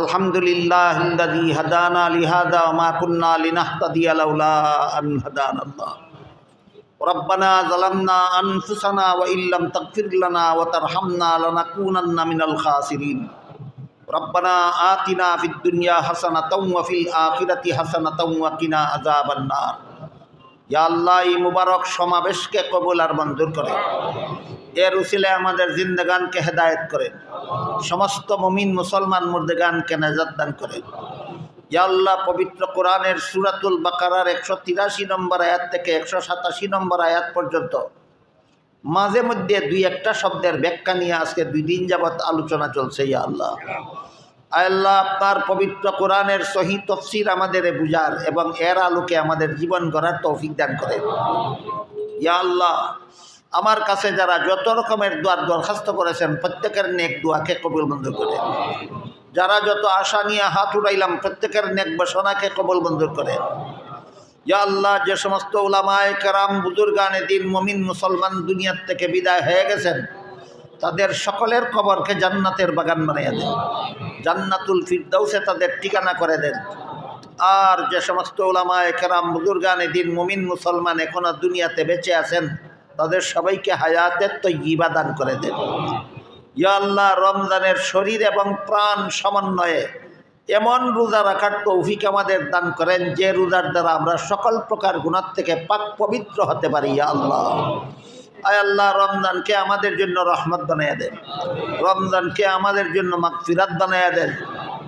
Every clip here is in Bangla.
আলহামদুলিল্লাহ হিন্দাদি হাদানা লিহাদা মা কুন্না লিনাহতাদি আলাউলা আন হাদান আল্লাহ। রব্বানা জালামনা আনফুসানা ওয়া ইল্লাম তাগফির লানা ওয়া তারহামনা লানাকুনান্না মিনাল খাসিরিন। রব্বানা আতিনা ফিদ দুনিয়া হাসানাতাও ওয়া ফিল আখিরাতি হাসানাতাও ওয়া কিনা আযাবান নার ইয়া আল্লাহ, এই মুবারক সমাবেশকে কবুল আর মঞ্জুর করেন এর উসিলে আমাদের জিন্দগানকে হেদায়েত করেন। সমস্ত মমিন মুসলমান মুর্দেগানকে নাজাত দান করেন ইয়া আল্লাহ, পবিত্র কোরআনের সুরাতুল বাকারার একশো তিরাশি নম্বর আয়াত থেকে একশো সাতাশি নম্বর আয়াত পর্যন্ত মাঝে মধ্যে দুই একটা শব্দের ব্যাখ্যা নিয়ে আজকে দুই দিন যাবৎ আলোচনা চলছে ইয়া আল্লাহ। আল্লাহ, আপনার পবিত্র কোরআনের সহি তফসির আমাদের বুঝার এবং এর আলোকে আমাদের জীবন গড়ার তৌফিক দান করে ইয়া আল্লাহ আমার কাছে যারা যত রকমের দোয়ার দরখাস্ত করেছেন, প্রত্যেকের নেক দোয়াকে কবুল বন্ধ করে। যারা যত আশা নিয়ে হাত উড়াইলাম প্রত্যেকের নেক বসনাকে কবুল মঞ্জুর করে। ইয়া আল্লাহ, যে সমস্ত উলামায় কারাম, বুজুর্গানে দিন মমিন, মুসলমান দুনিয়ার থেকে বিদায় হয়ে গেছেন, তাদের সকলের কবরকে জান্নাতের বাগান বানিয়ে দেন। জান্নাতুল ফিরদাউসে তাদের ঠিকানা করে দেন। আর যে সমস্ত ওলামায় কেরাম, বুজুর্গানে দিন মুমিন, মুসলমান এখনও দুনিয়াতে বেঁচে আছেন তাদের সবাইকে হায়াতের তো দান করে দেন। ইয়া আল্লাহ, রমজানের শরীর এবং প্রাণ সমন্বয়ে এমন রোজা রাখার তৌফিক আমাদের দান করেন যে রোজার দ্বারা আমরা সকল প্রকার গুণার থেকে পাক পবিত্র হতে পারি, ইয়া আল্লাহ। আয় আল্লাহ, রমজানকে আমাদের জন্য রহমত বানাইয়া দেন। রমজানকে আমাদের জন্য মাগফিরাত বানাইয়া দেন।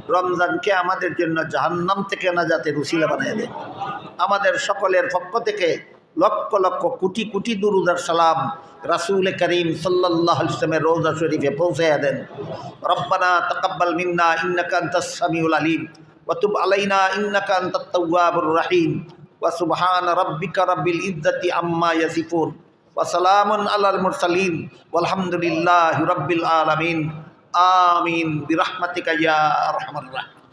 রমজানকে আমাদের জন্য জাহান্নাম থেকে না যাতে রুসিলা বানিয়ে দেন। আমাদের সকলের পক্ষ থেকে লক্ষ লক্ষ কোটি কোটি দুরুদার সালাম রাসুল করিম সাল্লাহ ইসলামের রোজা শরীফে পৌঁছাইয়া দেন। রব্বানা তকাব্বাল মিন্না ইন্নাকা সামিউল আলিম ওয়াতুব আলাইনা ইন্নাকা আনতাত তাওয়াবুর রহিম ওয়া সুবহান রাব্বিকা রাব্বিল আম্মা ইয়াসিফুন ওয়া সালামুন আলাল মুরসালিন ওয়ালহামদুলিল্লাহি রাব্বিল আলামিন। আমিন। ইয়া আরহামার রাহিম।